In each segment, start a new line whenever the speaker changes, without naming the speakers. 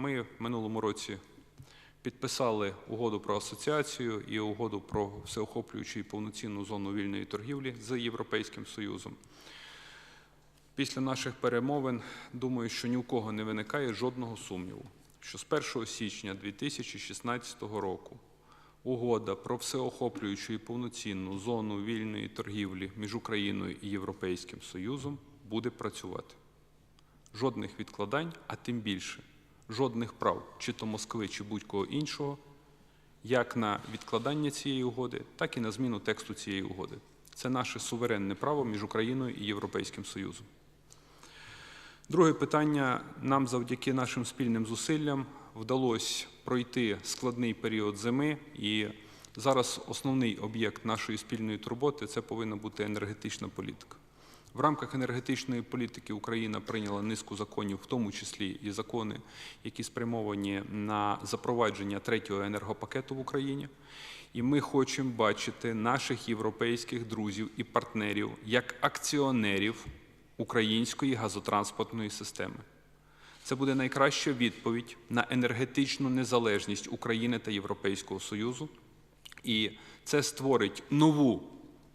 Ми в минулому році підписали угоду про асоціацію і угоду про всеохоплюючу і повноцінну зону вільної торгівлі з Європейським Союзом. Після наших перемовин думаю, що ні у кого не виникає жодного сумніву, що з 1 січня 2016 року угода про всеохоплюючу і повноцінну зону вільної торгівлі між Україною і Європейським Союзом буде працювати. Жодних відкладань, а тим більше жодних прав, чи то Москви, чи будь-кого іншого, як на відкладання цієї угоди, так і на зміну тексту цієї угоди. Це наше суверенне право між Україною і Європейським Союзом. Друге питання. Нам завдяки нашим спільним зусиллям вдалося пройти складний період зими, і зараз основний об'єкт нашої спільної турботи це повинна бути енергетична політика. В рамках енергетичної політики Україна прийняла низку законів, в тому числі і закони, які спрямовані на запровадження третього енергопакету в Україні. І ми хочемо бачити наших європейських друзів і партнерів як акціонерів української газотранспортної системи. Це буде найкраща відповідь на енергетичну незалежність України та Європейського Союзу, і це створить нову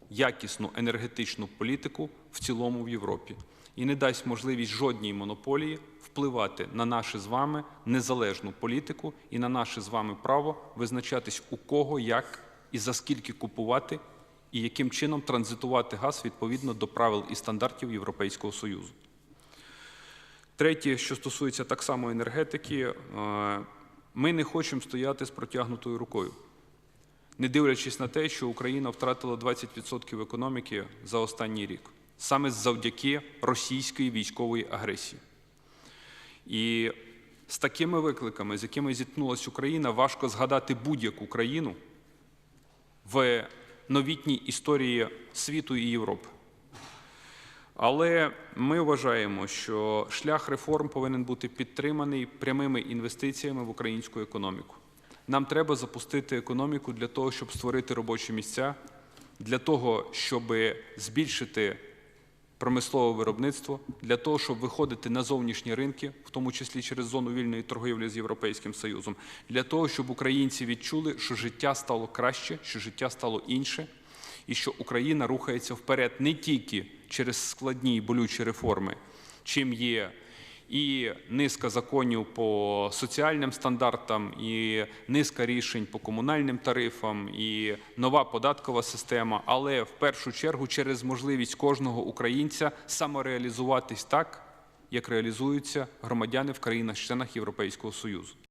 якісну енергетичну політику в цілому в Європі. І не дасть можливість жодній монополії впливати на нашу з вами незалежну політику і на наше з вами право визначатись у кого, як і за скільки купувати, і яким чином транзитувати газ відповідно до правил і стандартів Європейського Союзу. Третє, що стосується так само енергетики, е, ми не хочемо стояти з протягнутою рукою, не дивлячись на те, що Україна втратила 20% економіки за останній рік, саме завдяки російської військової агресії. І з такими викликами, з якими зіткнулася Україна, важко згадати будь-яку країну в новітній історії світу і Європи. Але ми вважаємо, що шлях реформ повинен бути підтриманий прямими інвестиціями в українську економіку. Нам треба запустити економіку для того, щоб створити робочі місця, для того, щоб збільшити промислове виробництво, для того, щоб виходити на зовнішні ринки, в тому числі через зону вільної торгівлі з Європейським Союзом, для того, щоб українці відчули, що життя стало краще, що життя стало інше, і що Україна рухається вперед не тільки через складні і болючі реформи, чим є і низка законів по соціальним стандартам, і низка рішень по комунальним тарифам, і нова податкова система, але в першу чергу через можливість кожного українця самореалізуватись так, як реалізуються громадяни в країнах-членах Європейського Союзу.